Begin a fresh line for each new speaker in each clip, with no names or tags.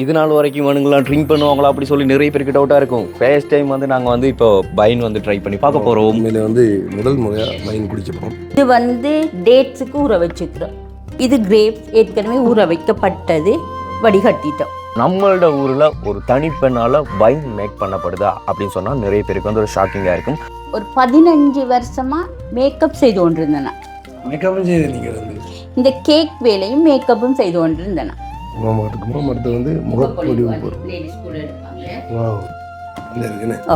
இது நாள் வரைக்கும் வேணுங்களா ட்ரிங்க் பண்ணுவாங்களா அப்படி சொல்லி நிறைய பேருக்கு டவுட்டாக இருக்கும். ஃபர்ஸ்ட் டைம் வந்து நாங்கள் வந்து இப்போ பைன் வந்து ட்ரை பண்ணி பார்க்க போகிறோம்
உண்மையில வந்து முதல் முறையாக மைன் குடிச்சப்போம்.
இது வந்து டேட்ஸுக்கு ஊற வச்சுக்கிறோம். இது கிரேப்ஸ் ஏற்கனவே ஊற வைக்கப்பட்டது வடிகட்டிட்டோம்.
நம்மளோட ஊரில் ஒரு தனிப்பெண்ணால் பைன் மேக் பண்ணப்படுதா அப்படின்னு சொன்னால் நிறைய பேருக்கு வந்து ஒரு ஷாக்கிங்காக இருக்கும்.
ஒரு பதினஞ்சு வருஷமா மேக்கப் செய்து கொண்டிருந்தேன்.
மிகவும் செய்து நீங்கள்
இந்த கேக் வேலையும் மேக்கப்பும் செய்து கொண்டிருந்தேன்.
மாமாட்டுக்கு மாமாட்டு வந்து முகப்பொழிவு போகிறோம் வாவ். இந்த இருக்குன்னு
ஓ.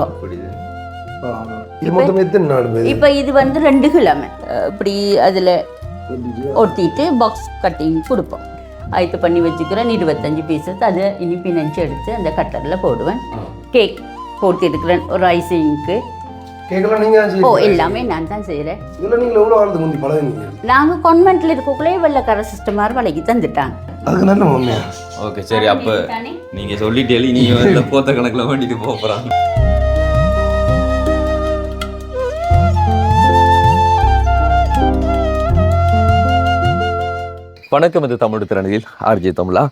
ஆ. இது. மொத்தம் எத்தனை நாள் பேர்?
இப்போ இது வந்து ரெண்டு கிழமை. இப்படி அதில் ஒட்டிட்டு பாக்ஸ் கட்டிங் கொடுப்போம். ஆயத்து பண்ணி வச்சுக்கிறேன். இருபத்தஞ்சு பீசஸ் அதை இனி பிணைஞ்சு எடுத்து அந்த கட்டரில் போடுவேன். கேக் போட்டிருக்கிறேன் ஒரு ஐசிங்க்கு
கேட்கலாம்
ஓ எல்லாமே நான் தான் செய்கிறேன்
இதில் நீங்கள் எவ்வளோ ஆழ்ந்து முந்தி பழகுனீங்க?
நாங்கள் கான்வென்ட்டில் இருக்கக்குள்ளே வெள்ளக்கார சிஸ்டமாக விலைக்கு தந்துட்டாங்க.
அதுக்கு நல்ல உண்மையா
ஓகே சரி அப்போ நீங்கள் சொல்லிட்டே நீங்கள் வந்து போத்த கணக்கில் வேண்டிட்டு போக போகிறாங்க வணக்கம் இது தமிழ் திறனில் ஆர்ஜே தமிழா.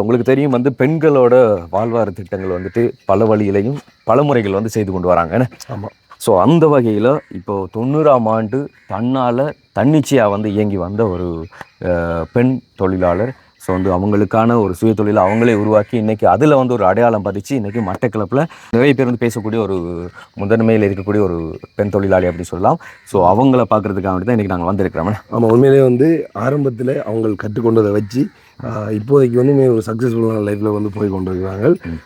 உங்களுக்கு தெரியும் வந்து பெண்களோட வாழ்வார திட்டங்கள் வந்துட்டு பல வழியிலையும் பல முறைகள் வந்து செய்து கொண்டு வராங்க என்ன?
ஆமாம்
ஸோ அந்த வகையில் இப்போது தொண்ணூறாம் ஆண்டு தன்னால் தன்னிச்சையாக வந்து இயங்கி வந்த ஒரு பெண் தொழிலாளர். ஸோ வந்து அவங்களுக்கான ஒரு சுய தொழிலை அவங்களே உருவாக்கி இன்றைக்கி அதில் வந்து ஒரு அடையாளம் பதிச்சு இன்றைக்கி மட்டக்கிழப்பில் நிறைய பேர் வந்து பேசக்கூடிய ஒரு முதன்மையில் இருக்கக்கூடிய ஒரு பெண் தொழிலாளி அப்படின்னு சொல்லலாம். ஸோ அவங்கள பார்க்கறதுக்காக வேண்டி தான் இன்றைக்கி நாங்கள் வந்திருக்கிறோம்.
ஆமாம் உண்மையிலே வந்து ஆரம்பத்தில் அவங்க கற்றுக்கொண்டதை வச்சு இப்போதைக்கு வந்து ஒரு சக்ஸஸ்ஃபுல்லான லைஃப்பில் வந்து போய் கொண்டிருக்கிறாங்க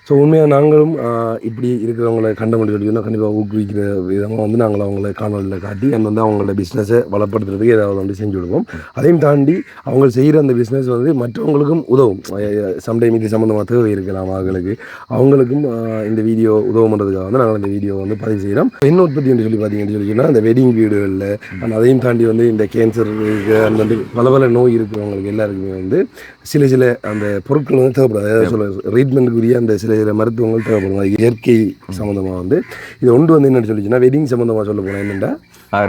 ஸோ உண்மையாக நாங்களும் இப்படி இருக்கிறவங்களை கண்டமெண்ட் சொல்லி கண்டிப்பாக ஊக்குவிக்கிற விதமாக வந்து நாங்கள் அவங்கள காணொலியில் காட்டி அந்த வந்து அவங்களோட பிஸ்னஸை வளப்படுத்துறதுக்கு ஏதாவது வந்து செஞ்சு கொடுப்போம் அதையும் தாண்டி அவங்க செய்கிற அந்த பிஸ்னஸ் வந்து மற்றவங்களுக்கும் உதவும். சம்டைம் இது சம்மந்தமாக தேவை இருக்கலாம் அவங்களுக்கு. அவங்களுக்கும் இந்த வீடியோ உதவுன்றதுக்காக வந்து நாங்கள் இந்த வீடியோ வந்து பதிவு செய்கிறோம் பெண் உற்பத்தி என்று சொல்லி பார்த்தீங்கன்னு சொல்லி சொன்னால் அந்த வெட்டிங் வீடுகளில் அதையும் தாண்டி வந்து இந்த கேன்சர் அந்த வந்து பல பல நோய் இருக்கிறவங்களுக்கு எல்லாருக்குமே வந்து சில சில அந்த பொருட்கள் வந்து தேவைப்படும் அதாவது சொல்ல ட்ரீட்மெண்ட்டுக்குரிய அந்த சில சில மருத்துவங்கள் தேவைப்படும். இயற்கை சம்மந்தமாக வந்து இது ஒன்று வந்து என்னென்னு சொல்லிச்சுன்னா வெட்டிங் சம்மந்தமாக சொல்ல போனால் என்னென்னா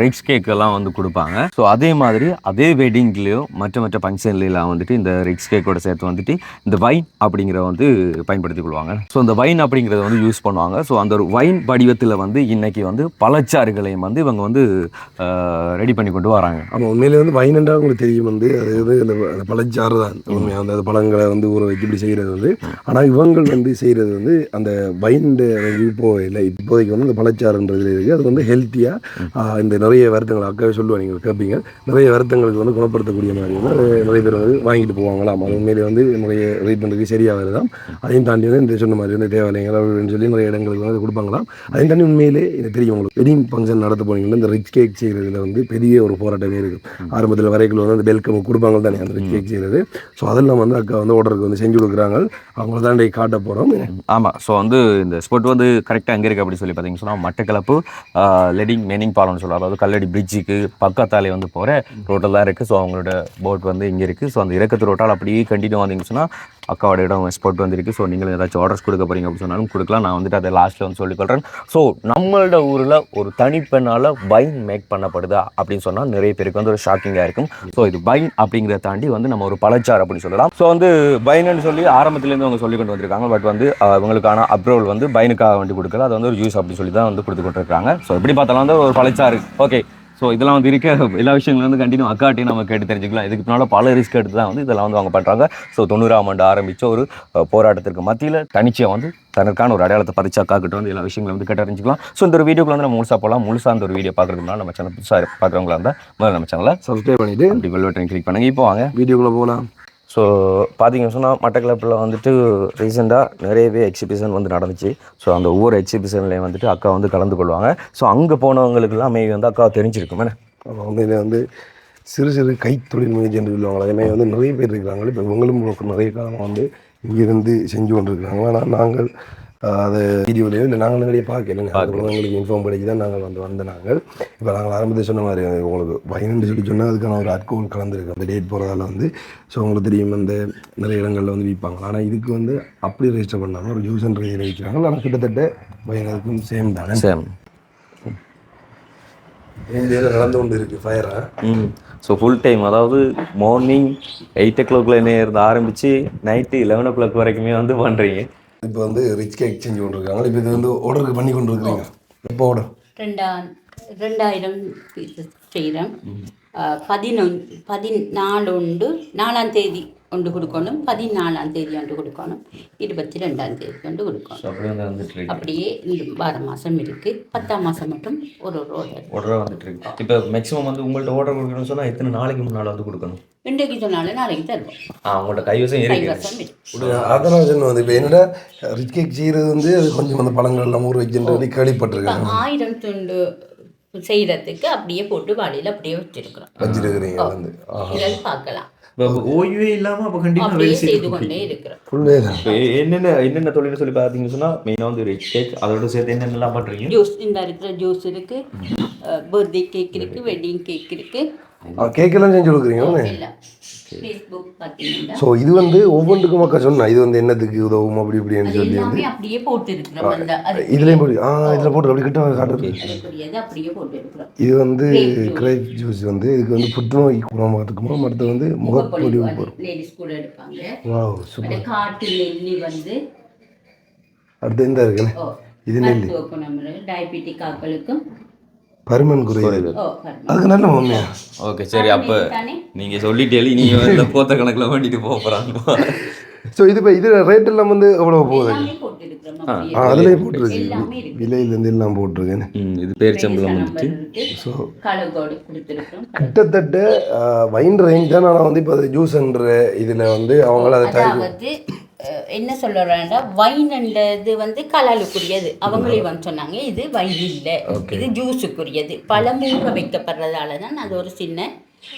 ரிச் கேக் எல்லாம் வந்து கொடுப்பாங்க. ஸோ அதே மாதிரி அதே வெட்டிங்லேயோ மற்ற மற்ற ஃபங்க்ஷன்லாம் வந்துட்டு இந்த ரிச் கேக்கோட சேர்த்து வந்துட்டு இந்த வைன் அப்படிங்கிறத வந்து பயன்படுத்திக் கொள்வாங்க. ஸோ இந்த வைன் அப்படிங்கிறத வந்து யூஸ் பண்ணுவாங்க. ஸோ அந்த ஒரு வைன் வடிவத்தில் வந்து இன்னைக்கு வந்து பழச்சாறுகளையும் வந்து இவங்க வந்து ரெடி பண்ணி கொண்டு வராங்க.
ஆமாம் உண்மையிலே வந்து வைன் என்றால் உங்களுக்கு தெரியும் வந்து அது வந்து அந்த பழச்சாறு தான். உண்மையாக அந்த பழங்களை வந்து ஊற வச்சு இப்படி செய்கிறது வந்து. ஆனால் இவங்கள் வந்து செய்கிறது வந்து அந்த வைன் இப்போ இல்லை இப்போதைக்கு வந்து இந்த பழச்சாறுன்றதுல இருக்குது அது வந்து ஹெல்த்தியாக இந்த நிறைய வருத்தங்கள் அக்காவே சொல்லுவேன் நீங்கள் கேட்பீங்க நிறைய வருத்தங்களுக்கு வந்து குணப்படுத்தக்கூடிய மாதிரி வந்து நிறைய பேர் வந்து வாங்கிட்டு போவாங்களாம். அது உண்மையிலே வந்து நிறைய ட்ரீட்மெண்ட்டுக்கு சரியாக வருதாம் அதையும் தாண்டி வந்து இந்த சொன்ன மாதிரி வந்து தேவாலயங்கள் அப்படின்னு சொல்லி நிறைய இடங்களுக்கு வந்து கொடுப்பாங்களாம். அதையும் தாண்டி உண்மையிலே எனக்கு தெரியும் உங்களுக்கு. வெட்டிங் ஃபங்க்ஷன் நடத்த போனீங்கன்னா இந்த ரிச் கேக் செய்கிறதுல வந்து பெரிய ஒரு போராட்டமே இருக்குது ஆரம்பத்தில் வரைக்கும் வந்து அந்த வெல்கம் கொடுப்பாங்க தானே அந்த ரிச் கேக் செய்கிறது ஸோ அதெல்லாம் வந்து அக்கா வந்து ஆர்டருக்கு வந்து செஞ்சு கொடுக்குறாங்க. அவங்கள தாண்டி காட்ட போகிறோம்
ஆமாம் ஸோ வந்து இந்த ஸ்பாட் வந்து கரெக்டாக எங்கே இருக்குது அப்படின்னு சொல்லி பார்த்தீங்கன்னா மட்டக்களப்பு லெடிங் மெனிங் பாலம்னு சொல்லுவாங்க. அதாவது கல்லடி பிரிட்ஜுக்கு பக்கத்தாலே வந்து போகிற ரோட்டில் தான் இருக்குது ஸோ அவங்களோட போட் வந்து இங்கே இருக்குது ஸோ அந்த இறக்கத்து ரோட்டால் அப்படியே கண்டினியூ வந்தீங்கன்னு சொன்னால் அக்காவோட இடம் எக்ஸ்போர்ட் வந்திருக்கு. ஸோ நீங்களும் ஏதாச்சும் ஆர்டர்ஸ் கொடுக்க போறீங்க அப்படின்னு சொன்னாலும் கொடுக்கலாம். நான் வந்துட்டு அதை லாஸ்ட்டில் வந்து சொல்லிக்கொள்கிறேன் ஸோ நம்மளோட ஊரில் ஒரு தனிப்பெண்ணால் பைன் மேக் பண்ணப்படுதா அப்படின்னு சொன்னால் நிறைய பேருக்கு வந்து ஒரு ஷாக்கிங்காக இருக்கும். ஸோ இது பைன் அப்படிங்கிறத தாண்டி வந்து நம்ம ஒரு பழச்சார் அப்படின்னு சொல்லலாம். ஸோ வந்து பைன்னு சொல்லி ஆரம்பத்துலேருந்து அவங்க சொல்லி கொண்டு வந்திருக்காங்க. பட் வந்து அவங்களுக்கான அப்ரூவல் வந்து பைனுக்காக வேண்டி கொடுக்கல. அது வந்து ஒரு ஜூஸ் அப்படின்னு சொல்லி தான் வந்து கொடுத்து கொண்டிருக்காங்க ஸோ எப்படி பார்த்தாலும் வந்து ஒரு பழச்சாறு. ஓகே ஸோ இதெல்லாம் வந்து இருக்க. எல்லா விஷயங்களும் வந்து கண்டினியூ அக்காட்டையும் நம்ம கேட்டு தெரிஞ்சுக்கலாம். இதுக்கு முன்னால் பல ரிஸ்க் எடுத்து தான் வந்து இதெல்லாம் வந்து அவங்க பண்ணுறாங்க ஸோ தொண்ணூறாம் ஆண்டு ஆரம்பித்த ஒரு போராட்டத்திற்கு மத்தியில் தனிச்சையாக வந்து தனக்கான ஒரு அடையாளத்தை பதிச்சு அக்கா கிட்ட வந்து எல்லா விஷயங்களும் வந்து கேட்டு அறிஞ்சிக்கலாம் ஸோ இந்த ஒரு வீடியோக்குள்ள வந்து நம்ம முழுசாக போகலாம் முழுசாக அந்த ஒரு வீடியோ பார்க்குறதுக்கு முன்னாடி நம்ம சேனல் புதுசாக பார்க்குறவங்களா இருந்தால் முதல்ல நம்ம சேனலை
சப்ஸ்கிரைப் பண்ணிவிட்டு
அப்படி வெல் பட்டன் கிளிக் பண்ணுங்க. இப்போ வாங்க.
வீடியோக்குள்ளே போகலாம்
ஸோ பார்த்தீங்கன்னு சொன்னால் மட்டக்களப்பில் வந்துட்டு ரீசெண்டாக நிறையவே எக்ஸிபிஷன் வந்து நடந்துச்சு. ஸோ அந்த ஒவ்வொரு எக்ஸிபிஷன்லேயும் வந்துட்டு அக்கா வந்து கலந்து கொள்வாங்க. ஸோ அங்கே போனவங்களுக்குலாம் மேபி வந்து அக்கா தெரிஞ்சிருக்கும். என்ன?
அப்போ வந்து சிறு சிறு கைத்தொழில் முயற்சி என்று சொல்லுவாங்க அதே வந்து நிறைய பேர் இருக்கிறாங்க. இப்போ இவங்களும் நிறைய காலமாக வந்து இங்கேருந்து செஞ்சு கொண்டிருக்கிறாங்க. ஆனால் நாங்கள் அதை வீடியோலையோ இல்லை நாங்கள் நிறைய பார்க்கல. எங்களுக்கு இன்ஃபார்ம் படிச்சு தான் நாங்கள் வந்து வந்த நாங்கள். இப்போ நாங்கள் ஆரம்பத்தில் சொன்ன மாதிரி உங்களுக்கு பயனுன்னு சொல்லி சொன்னால் அதுக்கான ஒரு அட்கோல் கலந்துருக்கு. அந்த டேட் போகிறதால வந்து ஸோ உங்களுக்கு தெரியும் அந்த நிறைய இடங்களில் வந்து விற்பாங்க ஆனால் இதுக்கு வந்து அப்படி ரெஜிஸ்டர் பண்ணாமல் ஒரு ஜூஸ் அண்ட் ரீதியில் விற்கிறாங்க ஆனால் கிட்டத்தட்ட பயனுக்கும் சேம் தானே?
சேம்
இந்தியாவில் நடந்து கொண்டு இருக்குது ஃபயராக
ஸோ ஃபுல் டைம் அதாவது மார்னிங் எயிட் ஓ கிளாக்ல இருந்து ஆரம்பித்து நைட்டு லெவன் ஓ கிளாக் வரைக்குமே வந்து பண்ணுறீங்க
இப்போ வந்து ரிச் கேக் செஞ்சு கொண்டிருக்காங்க இப்போ இது வந்து ஆர்டருக்கு பண்ணி கொண்டு இருக்கிறீங்க எப்போ ஆர்டர்
ரெண்டா ரெண்டாயிரம் பீசஸ் செய்கிறோம் பதினொன்று பதினாலு உண்டு நாலாம் தேதி. ஒன்று கொடுக்கணும். பதினாலாம் தேதி ஒன்று கொடுக்கணும். இருபத்தி ரெண்டாம் தேதி ஒன்று கொடுக்கணும். அப்படியே இந்த வார மாதம் இருக்குது பத்தாம் மாதம் மட்டும் ஒரு ஒரு order.
ஆர்டராக வந்துட்டு இருக்கு இப்போ மேக்ஸிமம் வந்து உங்கள்ட்ட ஆர்டர் கொடுக்கணும்னு சொன்னால் எத்தனை நாளைக்கு முன்னால் வந்து கொடுக்கணும்?
இன்றைக்கு சொன்னாலும் நாளைக்கு தருவோம்.
ஆ உங்கள்ட்ட கைவசம் இருக்கு.
அதான் சொன்ன வந்து இப்போ என்னடா ரிச் கேக் செய்கிறது வந்து அது கொஞ்சம் வந்து பழங்கள் எல்லாம் ஊற வச்சுன்றது கேள்விப்பட்டிருக்காங்க
ஆயிரம் துண்டு செய்கிறதுக்கு அப்படியே போட்டு வாளியில் அப்படியே வச்சிருக்கிறோம்.
வச்சிருக்கிறீங்க வந்து.
பார்க்கலாம்.
ஓய்வே இல்லாமல் அப்போ
அப்படியே
வேலை
செய்து
என்னென்ன என்னென்ன தொழில் சொல்லி பார்த்தீங்கன்னு சொன்னால் மெயினாக வந்து ரிச் கேக் அதோட சேர்த்து என்னென்னலாம் பண்ணுறீங்க
ஜூஸ் இந்த இருக்கிற ஜூஸ் இருக்கு பர்த்டே கேக் இருக்கு வெட்டிங் கேக் இருக்கு
கேக்கெல்லாம் செஞ்சு கொடுக்குறீங்க ஸோ இது வந்து ஒவ்வொன்றுக்கும் மக்கள் சொன்னா இது வந்து என்னத்துக்கு உதவும் அப்படி இப்படின்னு சொல்லி
எல்லாமே அப்படியே போட்டு
இதுலேயும் போட்டு ஆ இதில் போட்டு அப்படி கிட்ட காட்டுறது. இது வந்து கிரேப் ஜூஸ் வந்து இதுக்கு வந்து புற்றுநோய் குணமாகறதுக்குமா மற்றது வந்து
எடுப்பாங்க.
Wow super.
வந்து
அடுத்து இந்த இருக்குல்ல
ஓ
இது நெல்லி.
டயபெட்டிக் ஆக்களுக்கும்
பருமன் குறையுது. அதுக்கு நல்ல உண்மையா?
ஓகே சரி அப்போ நீங்கள் சொல்லிட்டே நீங்கள் வந்து போத்த கணக்கில் வேண்டிட்டு போக போகிறாங்க
ஸோ இது இப்போ இது ரேட் எல்லாம் வந்து எவ்வளோ போகுது. ஆ. அதுலேயே போட்டுருக்கு விலையிலேருந்து எல்லாம் போட்டிருக்கேன்
ம் இது பேரிச்சம்பளம் வந்துட்டு
ஸோ கிட்டத்தட்ட வைன் ரேஞ்ச் தான் ஆனால் வந்து இப்போ அது ஜூஸ்ன்ற இதில் வந்து அவங்கள அதை
என்ன சொல்றாண்டா வைன்ன்றது வந்து கலாலுக்குரியது அவங்களே வந்து சொன்னாங்க இது வைன் இல்லை. இது ஜூஸுக்குரியது பழம் ஊற வைக்கப்படுறதால தான் அது ஒரு சின்ன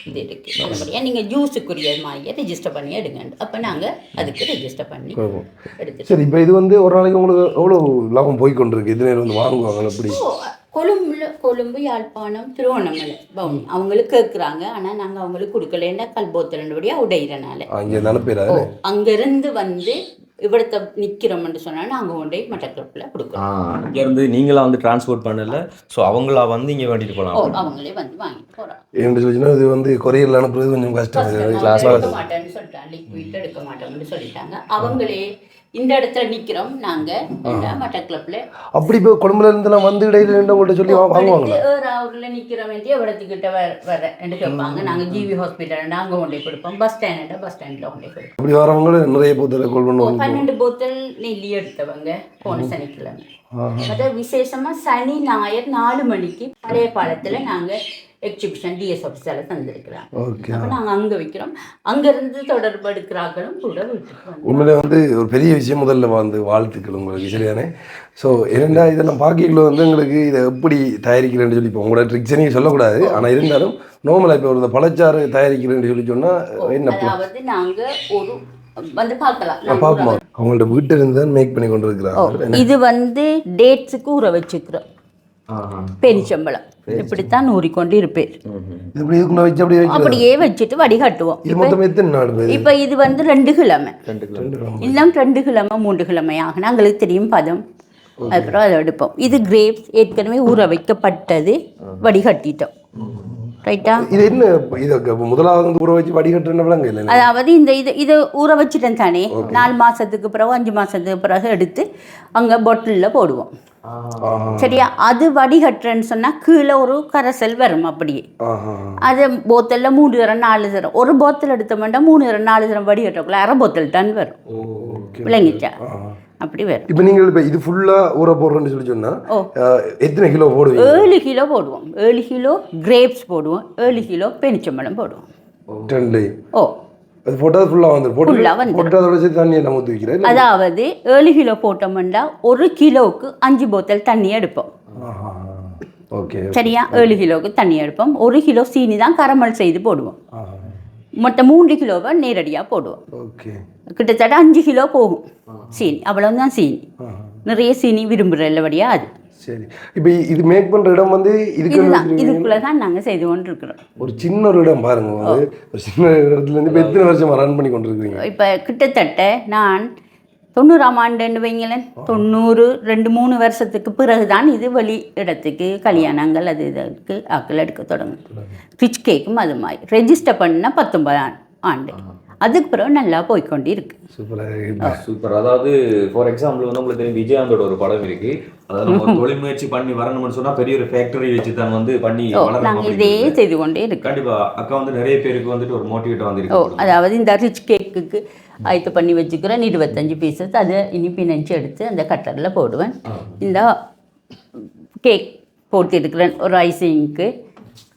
இது இருக்கு. நல்லபடியா நீங்க ஜூஸுக்குரியது மாதிரியே ரெஜிஸ்டர் பண்ணி எடுங்க. அப்ப நாங்க அதுக்கு ரெஜிஸ்டர் பண்ணி எடுத்துட்டு
சரி இப்போ இது வந்து ஒரு நாளைக்கு உங்களுக்கு எவ்வளோ லாபம் போய் கொண்டிருக்கு இதுல வந்து வாங்குவாங்க எப்படி
கொழும்புல கொழும்பு யாழ்ப்பாணம் திருவண்ணாமலை பவுனி. அவங்களுக்கு கேட்குறாங்க ஆனால் நாங்கள் அவங்களுக்கு கொடுக்கலன்னா கல்போத்திரண்டபடியாக உடையிறனால.
அங்கே அனுப்பிடுற
ஓ அங்கேருந்து வந்து இவிடத்தை நிற்கிறோம்னு சொன்னால் நாங்கள் கொண்டு போய் மட்டக்களப்பில் கொடுக்குறோம்.
இங்கேருந்து நீங்களா வந்து டிரான்ஸ்போர்ட் பண்ணல. ஸோ அவங்களா வந்து இங்கே வேண்டிட்டு போகலாம்
அவங்களே வந்து வாங்கிட்டு போகிறாங்க
என்று சொல்லிச்சுன்னா இது வந்து கொரியரில் அனுப்புறது கொஞ்சம் கஷ்டம்.
எடுக்க மாட்டேன்னு சொல்லிட்டாங்க. லிக்விட் எடுக்க மாட்டோம்னு சொல்லிட்டாங்க. அவங்களே இந்த இடத்துல நிற்கிறோம் நாங்கள் மட்டக்களப்பில்
அப்படி இப்போ கொழும்புல இருந்தெல்லாம் வந்து இடையில நின்று உங்கள்கிட்ட சொல்லி வா- வாங்குவாங்களா?
ஊர்ல நிக்கிற வேண்டிய இடத்துக்கிட்ட வர வர என்று கேட்பாங்க நாங்க ஜிவி ஹாஸ்பிட்டல் நாங்க கொண்டு கொடுப்போம். பஸ் ஸ்டாண்ட் பஸ் ஸ்டாண்ட்ல கொண்டு கொடுப்போம்.
அப்படி வரவங்க நிறைய போத்தலை கொள் பண்ணுவாங்க.
பன்னெண்டு போத்தல் நெல்லி எடுத்தவங்க போன சனிக்கிழமை. அது விசேஷமா சனி ஞாயிறு நாலு மணிக்கு பழைய பாலத்துல நாங்க எக்ஸிபிஷன் டிஎஸ் ஆஃபீஸால தந்திருக்கிறோம்
ஓகே
அப்ப நாங்க அங்க வைக்கிறோம். அங்க இருந்து தொடர்பு எடுக்கிறார்களும் கூட வீட்டுக்கு
உண்மையிலே வந்து ஒரு பெரிய விஷயம் முதல்ல வந்து வாழ்த்துக்கள் உங்களுக்கு சரிதானே? ஸோ என்னென்னா இதெல்லாம் பார்க்கல வந்து எங்களுக்கு இதை எப்படி தயாரிக்கிறேன்னு சொல்லி இப்போ உங்களோட ட்ரிக்ஸை நீங்கள் சொல்லக்கூடாது. ஆனால் இருந்தாலும் நார்மலாக இப்போ ஒரு பழச்சாறு தயாரிக்கிறேன்னு சொல்லி சொன்னால் என்ன
அதாவது நாங்க ஒரு வந்து பார்க்கலாம்.
அவங்கள்ட்ட வீட்டில் இருந்து தான் மேக் பண்ணி கொண்டு இருக்கிறாங்க
இது வந்து டேட்ஸுக்கு ஊற வச்சுக்கிறோம். பெரிச்சம்பளம் இப்படித்தான் ஊறிக்கொண்டு
வச்சு அப்படியே
வச்சுட்டு வடிகட்டுவோம். இப்போ இது? வந்து ரெண்டு கிழமை. இன்னும் ரெண்டு கிழமை மூன்று கிழமை ஆகணும் எங்களுக்கு தெரியும் பதம். அப்புறம் அதை எடுப்போம். இது கிரேப்ஸ் ஏற்கனவே ஊற வைக்கப்பட்டது வடிகட்டிட்டோம். ரைட்டா
இது என்ன இது முதலாவது ஊற வச்சு வடிகட்டுற விலங்கு இல்லை
அதாவது இந்த இது இது ஊற வச்சுட்டேன் தானே. நாலு மாசத்துக்கு பிறகு அஞ்சு மாசத்துக்கு பிறகு எடுத்து அங்க பொட்டிலில் போடுவோம். சரியா? அது வடிகட்டுறேன்னு சொன்னா கீழே ஒரு கரைசல் வரும் அப்படியே. அது போத்தலில் மூணு தரம் நாலு தரம். ஒரு போத்தல் எடுத்தோம்னா மூணு தரம் நாலு தரம் வடிகட்டக்குள்ள அரை போத்தல் தான் வரும். விளங்கிச்சா? அப்படி வரும்.
இப்போ நீங்கள் இப்போ இது ஃபுல்லாக ஊற போடுறேன்னு சொல்லி சொன்னால். எத்தனை கிலோ போடுவீங்க?
ஏழு கிலோ போடுவோம். ஏழு கிலோ கிரேப்ஸ் போடுவோம். ஏழு கிலோ பெனிச்சம்பழம் போடுவோம். ஓ.
அது போட்டால் ஃபுல்லாக வந்துடும் போட்டு
Full-ஆ வந்துரும்.
போட்டு அதோட சேர்த்து தண்ணி எல்லாம் ஊற்றி வைக்கிறேன்
அதாவது ஏழு கிலோ போட்டோம்னா ஒரு கிலோவுக்கு அஞ்சு போத்தல் தண்ணி எடுப்போம்.
ஓகே
சரியா? ஏழு கிலோவுக்கு தண்ணி எடுப்போம். ஒரு கிலோ சீனி தான் கரமல் செய்து போடுவோம். மொத்தம் மூன்று கிலோவை நேரடியாக போடுவோம்.
ஓகே.
கிட்டத்தட்ட அஞ்சு கிலோ போகும் சீனி. அவ்வளவுதான் சீனி. நிறைய சீனி விரும்புகிற இல்லபடியா அது.
சரி. இப்போ இது மேக் பண்ணுற இடம் வந்து இதுக்கு
இதுதான். இதுக்குள்ளே தான் நாங்கள் செய்து கொண்டு இருக்கிறோம்
ஒரு சின்ன ஒரு இடம் பாருங்க வந்து. ஒரு சின்ன இடத்துல இருந்து இப்போ எத்தனை வருஷமா ரன் பண்ணி கொண்டிருக்கீங்க
இப்போ கிட்டத்தட்ட நான் தொண்ணூறாம் ஆண்டுன்னு வைங்களேன். தொண்ணூறு ரெண்டு மூணு வருஷத்துக்கு பிறகு தான் இது வெளி இடத்துக்கு கல்யாணங்கள் அது இதற்கு ஆக்கள் எடுக்க தொடங்கும் ரிச் கேக்கும் அது மாதிரி. ரெஜிஸ்டர் பண்ண பத்தொன்பதாம் ஆண்டு. அதுக்கு பிறகு நல்லா போய்க்கொண்டு இருக்கு.
சூப்பராக
சூப்பர் அதாவது ஃபார் எக்ஸாம்பிள் வந்து உங்களுக்கு தெரியும் விஜயாந்தோட ஒரு படம் இருக்கு. அதாவது நம்ம தொழில் முயற்சி பண்ணி வரணும்னு சொன்னா பெரிய ஒரு ஃபேக்டரி வச்சு தான் வந்து பண்ணி
நாங்கள் இதே செய்து கொண்டே இருக்கோம்.
கண்டிப்பா அக்கா வந்து நிறைய பேருக்கு வந்துட்டு ஒரு மோட்டிவேட் வந்திருக்கு
அதாவது இந்த ரிச் கேக்குக்கு ஆயத்து பண்ணி வச்சுக்கிறேன் இருபத்தஞ்சு பீசஸ் அதை இனி பிணைஞ்சு எடுத்து அந்த கட்டரில் போடுவேன். இந்த கேக் போட்டிருக்கிறேன் ஒரு ஐசிங்க்கு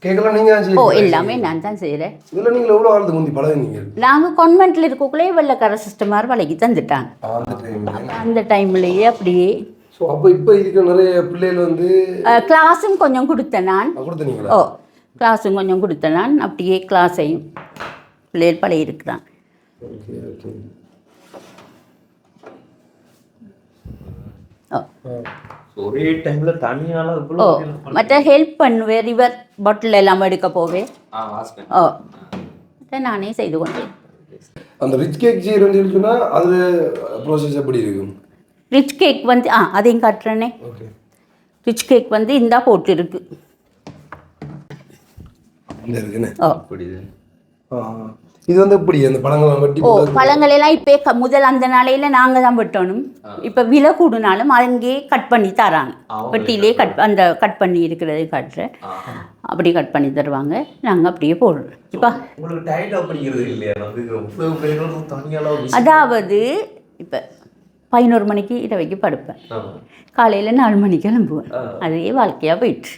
கேட்கலாம் நீங்கள்
ஓ எல்லாமே நான் தான் செய்கிறேன்
இதில் நீங்கள் எவ்வளோ காலத்துக்கு முந்தி பழகுனீங்க?
நாங்கள் கான்வென்ட்டில் இருக்கக்குள்ளே வெள்ளக்கார சிஸ்டமார் விலைக்கு தந்துட்டாங்க.
அந்த
டைம்லேயே அப்படியே.
ஸோ அப்போ இப்போ இருக்க நிறைய பிள்ளைகள் வந்து
கிளாஸும் கொஞ்சம் கொடுத்தேன் நான். ஓ கிளாஸும் கொஞ்சம் கொடுத்தேன் நான். அப்படியே கிளாஸையும் பிள்ளைகள் பழைய
ஓகே
ஓ.
ஒரே டைம்ல தனியால
ஓ
இவ்வளவு
மற்ற ஹெல்ப் பண்ணுவேன் ரிவர் பாட்டில் எல்லாம் எடுக்க போவேன். ஓ. மற்ற நானே செய்து கொண்டேன்.
அந்த ரிச் கேக் செய்கிறேன்னு சொல்லி சொன்னால் அதில் ப்ராசஸ் எப்படி இருக்கும்?
ரிச் கேக் வந்து ஆ அதையும் காட்டுறேனே.
ஓகே
ரிச் கேக் வந்து இந்தா போட்டிருக்கு.
இந்த இருக்குண்ணே
ஓ.
அப்படி இது.
வந்து எப்படி? அந்த பழங்கள்லாம் வெட்டி
ஓ பழங்கள் எல்லாம் இப்போ முதல் அந்த நாளையில் நாங்கள் தான் வெட்டணும். இப்போ விலை கூடுனாலும் அங்கேயே கட் பண்ணி தராங்க. வெட்டிலே கட் அந்த கட் பண்ணி இருக்கிறது காட்டுறேன் அப்படி கட் பண்ணி தருவாங்க. நாங்கள் அப்படியே போடுறோம். இப்போ அதாவது இப்போ பதினோரு மணிக்கு இரவைக்கு படுப்பேன். காலையில் நாலு மணிக்கு கிளம்புவேன். அதே வாழ்க்கையாக போயிட்டு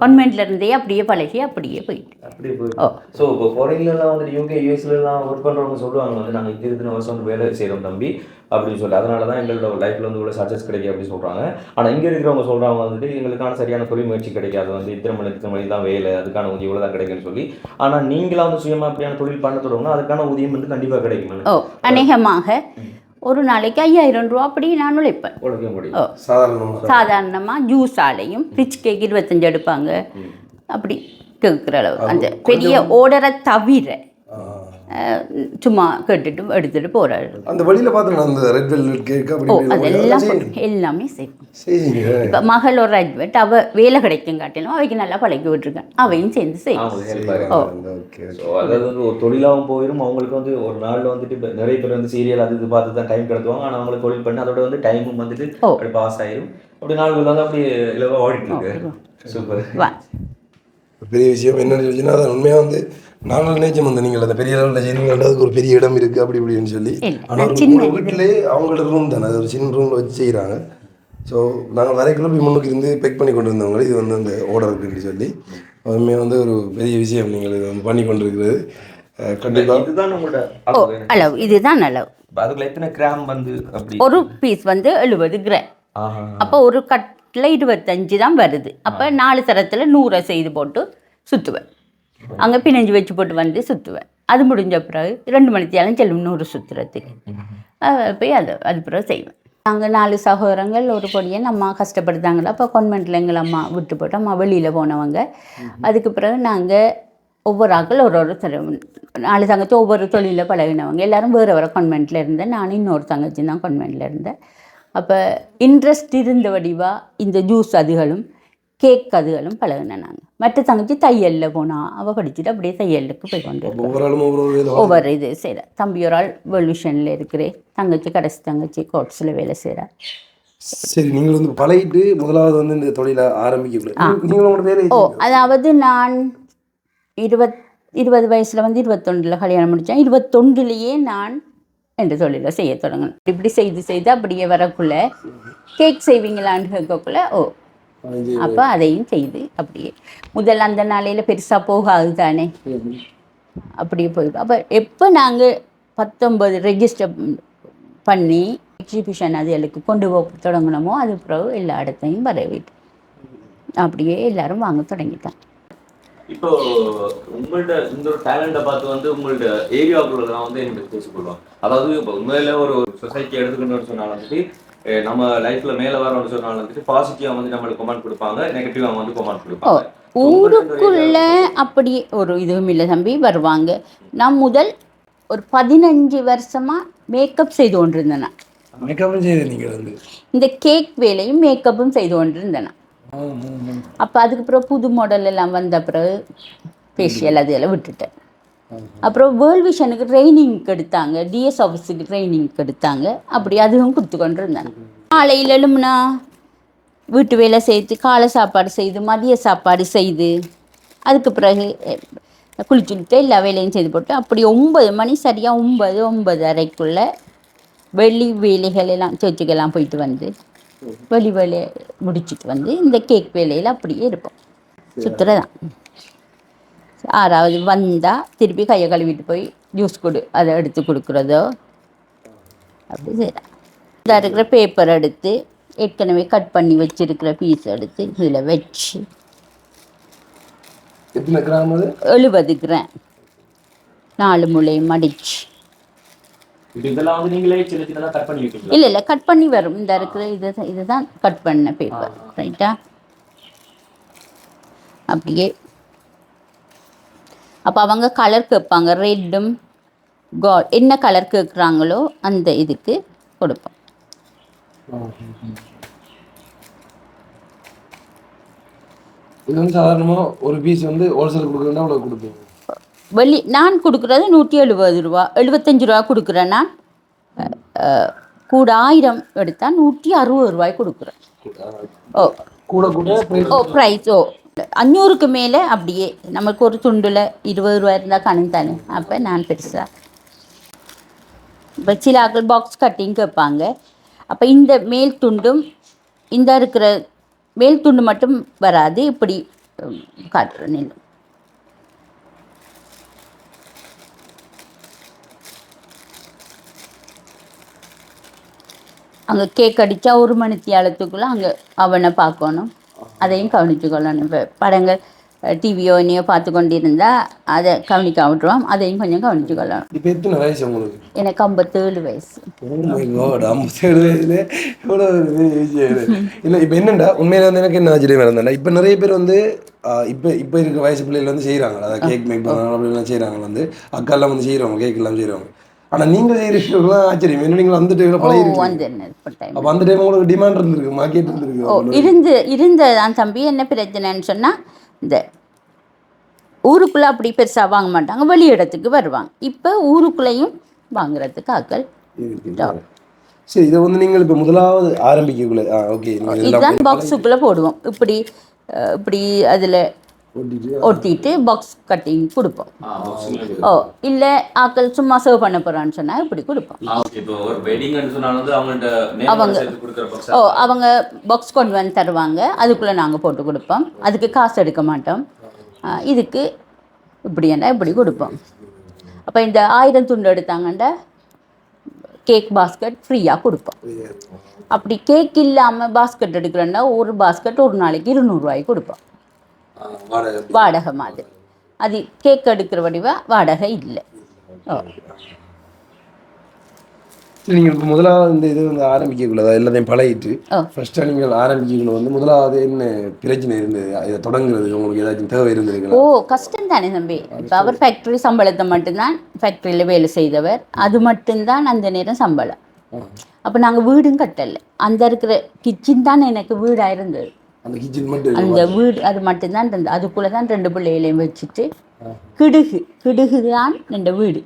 கான்வென்ட்ல இருந்தே அப்படியே பழகி அப்படியே போயிட்டு.
அப்படியே போய்
ஓ.
ஸோ இப்போ ஃபாரின்லலாம் வந்து யூகே யூஎஸ்லலாம் ஒர்க் பண்ணுறவங்க சொல்லுவாங்க வந்து நாங்கள் இங்கே இத்தனை வருஷம் வந்து வேலை செய்கிறோம் தம்பி அப்படின்னு சொல்லி. அதனால தான் எங்களோட லைஃப்பில் வந்து இவ்வளோ சக்ஸஸ் கிடைக்கும் அப்படின்னு சொல்கிறாங்க ஆனால் இங்கே இருக்கிறவங்க சொல்கிறாங்க வந்துட்டு எங்களுக்கான சரியான தொழில் முயற்சி கிடைக்காது. வந்து இத்தனை மணி இத்தனை மணி தான் வேலை. அதுக்கான ஊதியம் இவ்வளோ தான் கிடைக்கும்னு சொல்லி. ஆனால் நீங்களாம் வந்து சுயமாக அப்படியான தொழில் பண்ண தொடங்கினா அதுக்கான ஊதியம் வந்து கண்டிப்பாக கிடைக்கும்
ஓ. அநேகமாக ஒரு நாளைக்கு ஐயாயிரம் ரூபா அப்படி நான் உழைப்பேன்.
சாதாரணமாக
ஜூஸ் ஆலையும் ரிச் கேக் இருபத்தஞ்சு எடுப்பாங்க. அப்படி கேட்குற அளவு. அந்த பெரிய ஓர்டரை தவிர சும்மா கேட்டுட்டு எடுத்துட்டு போறாரு
அந்த வழியில் பார்த்தேன் அந்த ரெட் வெல்வெட் கேக்
ஓ
அப்படி
அதெல்லாம் எல்லாமே செய்வோம் இப்போ மகள் ஒரு அட்வெட் அவ வேலை கிடைக்கும் காட்டிலும் அவைக்கு நல்லா பழக்கி விட்டுருக்கேன் அவையும் சேர்ந்து
ஹெல்ப்பாக
ஓ
அதாவது வந்து ஒரு தொழிலாகவும் போயிடும் அவங்களுக்கு வந்து ஒரு நாளில் வந்துட்டு நிறைய பேர் வந்து சீரியல் அது இது பார்த்து தான் டைம் கிடத்துவாங்க ஆனால் அவங்களுக்கு தொழில் பண்ணி அதோட வந்து டைமும் வந்துட்டு. அப்படி பாஸ் ஆயிரும் அப்படி நாள்கள் வந்து அப்படி இலவாக ஓடிட்டு இருக்கு சூப்பர்
வா
பெரிய விஷயம் என்னன்னு சொல்லிச்சுன்னா அதான் உண்மையாக வந்து நாங்கள் நினைச்சோம் வந்து நீங்கள் அந்த பெரிய லெவலில் செய்றீங்களா அதுக்கு ஒரு பெரிய இடம் இருக்குது அப்படி இப்படின்னு சொல்லி. ஆனால் ஒரு வீட்டிலே அவங்களோட ரூம் தானே அது ஒரு சின்ன ரூமில் வச்சு செய்கிறாங்க ஸோ நாங்கள் வரைக்குள்ள போய் முன்னுக்கு இருந்து பெக் பண்ணி கொண்டு வந்தவங்க இது வந்து அந்த ஆர்டர் இருக்குன்னு சொல்லி. உண்மையாக வந்து ஒரு பெரிய விஷயம் நீங்கள் இதை வந்து பண்ணி கொண்டு இருக்கிறது கண்டிப்பாக
இதுதான் உங்களோட
ஓ அளவு. இதுதான் அளவு.
அதுக்குள்ள எத்தனை கிராம் வந்து அப்படி?
ஒரு பீஸ் வந்து எழுபது கிராம்
ஆஹா.
அப்போ ஒரு கட்டில் இருபத்தஞ்சு தான் வருது. அப்போ நாலு தரத்தில் நூறை செய்து போட்டு சுற்றுவேன் அங்கே பிணைஞ்சு வச்சு போட்டு வந்து சுற்றுவேன் அது முடிஞ்ச பிறகு ரெண்டு மணித்தியாலும் செல்லும் நூறு சுற்றுறதுக்கு போய் அது அது பிறகு செய்வேன். நாங்கள் நாலு சகோதரங்கள் ஒரு பொடியன் அம்மா கஷ்டப்படுத்தாங்களா அப்போ கான்வென்ட்டில் எங்கள் அம்மா விட்டு போட்டு அம்மா வெளியில் போனவங்க. அதுக்கு பிறகு நாங்கள் ஒவ்வொரு ஆக்கள் ஒரு ஒரு நாலு தங்கச்சி ஒவ்வொரு தொழிலில் பழகினவங்க. எல்லாரும் வேறு வேறு கான்வென்ட்டில் இருந்தேன். நானும் இன்னொரு தங்கச்சி தான் கான்வென்ட்டில் இருந்தேன். அப்போ இன்ட்ரெஸ்ட் இருந்த வடிவா இந்த ஜூஸ் அதுகளும் கேக் அதுகளும் நாங்கள் மற்ற தங்கச்சி தையலில் போனா அவள் படிச்சுட்டு அப்படியே தையலுக்கு போய் கொண்டு.
ஒவ்வொரு
இது செய்கிறேன் தம்பி ஒரு ஆள் வெல்யூஷனில் இருக்கிறேன் தங்கச்சி கடைசி தங்கச்சி கோட்ஸில் வேலை செய்கிறா
சரி நீங்கள் வந்து பழகிட்டு முதலாவது வந்து இந்த தொழிலை வேலை
ஓ அதாவது நான் இருபத் இருபது வயசில் வந்து இருபத்தொன்றில் கல்யாணம் முடித்தேன் இருபத்தொன்றுலேயே நான் என்ற தொழிலை செய்ய தொடங்கினேன் இப்படி செய்து செய்து அப்படியே வரக்குள்ள கேக் செய்வீங்களான்னு கேட்கக்குள்ள ஓ அப்போ அதையும் செய்து அப்படியே. முதல்ல அந்த நாளையில் பெருசாக போகாது தானே? அப்படியே போயிடும். அப்போ எப்போ நாங்கள் பத்தொன்பது ரெஜிஸ்டர் பண்ணி எக்ஸிபிஷன் அதுகளுக்கு கொண்டு போக தொடங்கினோமோ அது பிறகு எல்லா இடத்தையும் வரவிட்டு அப்படியே எல்லாரும் வாங்க தொடங்கிட்டாங்க
இப்போ உங்கள்ட்ட இந்த ஒரு டேலண்ட்டை பார்த்து வந்து உங்கள்ட்ட ஏரியாவுக்குள்ளதான் வந்து எனக்கு பேசி கொள்வாங்க. அதாவது இப்போ உண்மையில ஒரு சொசைட்டி எடுத்துக்கணும்னு சொன்னாலும் வந்துட்டு நம்ம லைஃப்ல மேல வரணும்னு சொன்னாலும் வந்துட்டு பாசிட்டிவா வந்து நம்மளுக்கு கமெண்ட் கொடுப்பாங்க நெகட்டிவா வந்து கமெண்ட் கொடுப்பாங்க.
ஊருக்குள்ள அப்படி ஒரு இதுவும் இல்லை தம்பி வருவாங்க. நான் முதல் ஒரு பதினஞ்சு வருஷமா மேக்கப் செய்து கொண்டிருந்தேன்
மேக்கப்பும் நீங்கள் வந்து.
இந்த கேக் வேலையும் மேக்கப்பும் செய்து கொண்டிருந்தேன். அப்போ அதுக்கு பிறகு புது மாடல் எல்லாம் வந்த பிறகு ஃபேஷியல் அது எல்லாம் விட்டுட்டேன். அப்புறம் வேர்ல்ட் விஷனுக்கு ட்ரைனிங் எடுத்தாங்க. டிஎஸ் ஆஃபீஸுக்கு ட்ரைனிங் எடுத்தாங்க. அப்படி அதுவும் கொடுத்து கொண்டு இருந்தேன் காலையில் எழுமுனா வீட்டு வேலை செய்து காலை சாப்பாடு செய்து மதிய சாப்பாடு செய்து அதுக்கு பிறகு குளிச்சுட்டு எல்லா வேலையும் செய்து போட்டு அப்படி ஒன்பது மணி சரியாக ஒன்பது ஒம்பது அரைக்குள்ளே வெளி வேலைகள் எல்லாம் சர்ச்சுக்கெல்லாம் போயிட்டு வந்து வெளி வேலையை முடிச்சிட்டு வந்து இந்த கேக் வேலையில் அப்படியே இருப்போம். சுற்றுறதான் ஆறாவது வந்தால் திருப்பி கையை கழுவிட்டு போய் ஜூஸ் கொடு அதை எடுத்து கொடுக்குறதோ? அப்படி செய்யலாம் இதாக இருக்கிற பேப்பர் எடுத்து ஏற்கனவே கட் பண்ணி வச்சிருக்கிற பீஸ் எடுத்து இதில் வச்சு எழுபது கிராம் நாலு முளை மடிச்சு.
இதெல்லாம் வந்து நீங்களே சின்ன சின்னதாக கட் பண்ணி வைப்பீங்களா?
இல்லை இல்லை கட் பண்ணி வரும். இந்த இருக்கிற இது இதுதான் கட் பண்ண பேப்பர் ரைட்டா அப்படியே. அப்போ அவங்க கலர் கேட்பாங்க. ரெட்டும் கா என்ன கலர் கேட்குறாங்களோ அந்த இதுக்கு கொடுப்போம்.
இது வந்து சாதாரணமாக ஒரு பீஸ் வந்து ஹோல்சேல் கொடுக்குறதுனா அவ்வளோ கொடுப்பீங்க.
வெளி நான் கொடுக்குறது நூற்றி எழுபது ரூபா எழுபத்தஞ்சு ரூபா கொடுக்குறேன் நான். கூட ஆயிரம் எடுத்தால் நூற்றி அறுபது ரூபாய் கொடுக்குறேன். ஓ.
கூட கூட price
ஓ ப்ரைஸ் ஓ. அஞ்சூறுக்கு மேலே அப்படியே நமக்கு ஒரு துண்டில் இருபது ரூபா இருந்தால் கணக்கு தானே. அப்போ நான் பெருசாக இப்போ சில ஆக்கள் பாக்ஸ் கட்டிங் கேட்பாங்க. அப்போ இந்த மேல் துண்டும் இந்த இருக்கிற மேல் துண்டு மட்டும் வராது. இப்படி காட்டுறேன். அங்கே கேக் அடித்தா ஒரு மணி தியாலத்துக்குள்ளே அங்கே அவனை பார்க்கணும். அதையும் கவனித்து கொள்ளணும் இப்போ படங்கள் டிவியோ என்னையோ பார்த்து கொண்டிருந்தா அதை கவனிக்க விட்டுருவோம். அதையும் கொஞ்சம் கவனித்து கொள்ளணும்
இப்போ எத்தனை வயசு உங்களுக்கு?
எனக்கு ஐம்பத்தேழு வயசு.
ஐம்பத்தேழு வயசுல? இது. இல்லை இப்போ என்னண்டா? உண்மையில வந்து எனக்கு என்ன ஆச்சரியம் இருந்தேன்டா இப்போ நிறைய பேர் வந்து இப்போ இப்போ இருக்கிற வயசு பிள்ளைகள் வந்து செய்கிறாங்க அதாவது கேக் மேக் பண்ணுறாங்க அப்படிலாம் செய்கிறாங்க வந்து அக்காலாம் வந்து செய்கிறவங்க கேக் எல்லாம் செய்கிறவங்க ஆனால் நீங்கள் செய்கிறீங்களாம் ஆச்சரியம். என்ன நீங்கள் அந்த டைமில்
டைம்
அப்போ அந்த டைம் உங்களுக்கு டிமாண்ட் இருந்திருக்கு மார்க்கெட் இருந்திருக்கு.
இருந்து இருந்ததான் தம்பி. என்ன பிரச்சனைன்னு சொன்னால் இந்த ஊருக்குள்ளே அப்படி பெருசாக வாங்க மாட்டாங்க. வெளி இடத்துக்கு வருவாங்க. இப்போ ஊருக்குள்ளேயும் வாங்குறதுக்கு ஆக்கள்
சரி இதை வந்து நீங்கள் இப்போ முதலாவது ஆரம்பிக்கக்குள்ள ஓகே
இதுதான் பாக்ஸுக்குள்ளே போடுவோம். இப்படி இப்படி அதில் ஒட்டிட்டு பாக்ஸ் கட்டிங் கொடுப்போம். ஓ. இல்லை ஆக்கள் சும்மா சர்வ் பண்ண போகிறான்னு சொன்னால் இப்படி கொடுப்போம். அவங்க- ஓ அவங்க பாக்ஸ் கொண்டு வந்து தருவாங்க. அதுக்குள்ளே நாங்கள் போட்டு கொடுப்போம். அதுக்கு காசு எடுக்க மாட்டோம். இதுக்கு இப்படி என்ன இப்படி கொடுப்போம். அப்போ இந்த ஆயிரம் துண்டு எடுத்தாங்கண்ட கேக் பாஸ்கெட் ஃப்ரீயாக கொடுப்போம். அப்படி கேக் இல்லாமல் பாஸ்கெட் எடுக்கிறோன்னா ஒரு பாஸ்கெட் ஒரு நாளைக்கு இருநூறுவாய்க்கு கொடுப்போம்.
வாடகை
மாதிரி. அது கேக் எடுக்கிற வடிவா வாடகை இல்லை.
நீங்கள் இப்போ முதலாவது இந்த இது வந்து ஆரம்பிக்கக்குள்ள அதாவது எல்லாத்தையும் பழகிட்டு. ஃபர்ஸ்ட்டாக நீங்கள் ஆரம்பிக்கக்குள்ள வந்து முதலாவது என்ன பிரச்சனை இருந்தது? இதை தொடங்குறது உங்களுக்கு ஏதாச்சும் தேவை இருந்ததுங்களா
ஓ கஷ்டம் தானே தம்பி. இப்போ அவர் ஃபேக்ட்ரி சம்பளத்தை மட்டும்தான் ஃபேக்ட்ரியில் வேலை செய்தவர். அது மட்டும்தான் அந்த நேரம் சம்பளம். அப்போ நாங்கள் வீடும் கட்டலை. அந்த இருக்கிற கிச்சன் தான் எனக்கு வீடாக இருந்தது.
அந்த கிச்சன் மட்டும்
அந்த வீடு அது மட்டும்தான் இருந்தது அதுக்குள்ளே தான் ரெண்டு பிள்ளைகளையும் வச்சுட்டு கிடுகு கிடுகு தான் ரெண்டு வீடு.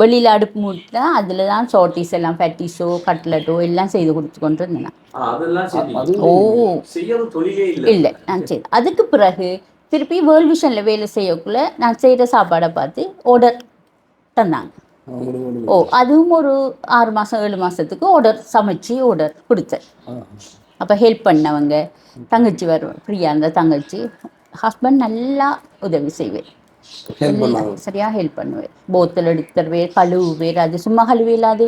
வெளியில் அடுப்பு மூட்டா அதில் தான் சோட்டிஸ் எல்லாம் ஃபேட்டிஸோ கட்லட்டோ எல்லாம் செய்து கொடுத்து கொண்டு இருந்தேன் ஓ.
இல்லை.
இல்லை நான் செய்து அதுக்கு பிறகு திருப்பி வேர்ல்ட் விஷனில் வேலை செய்யக்குள்ள நான் செய்கிற சாப்பாடை பார்த்து ஆர்டர் தந்தாங்க. ஓ அதுவும் ஒரு ஆறு மாதம் ஏழு மாதத்துக்கு ஆர்டர் சமைச்சு ஆர்டர் கொடுத்தேன். அப்போ ஹெல்ப் பண்ணவங்க தங்கச்சி வருவேன் ஃப்ரீயாக இருந்தால் தங்கச்சி ஹஸ்பண்ட் நல்லா உதவி செய்வேன். சரியாக ஹெல்ப் பண்ணுவேன். போத்தல் எடுத்து தருவேன் கழுவுவேர் அது சும்மா கழுவி இல்லாது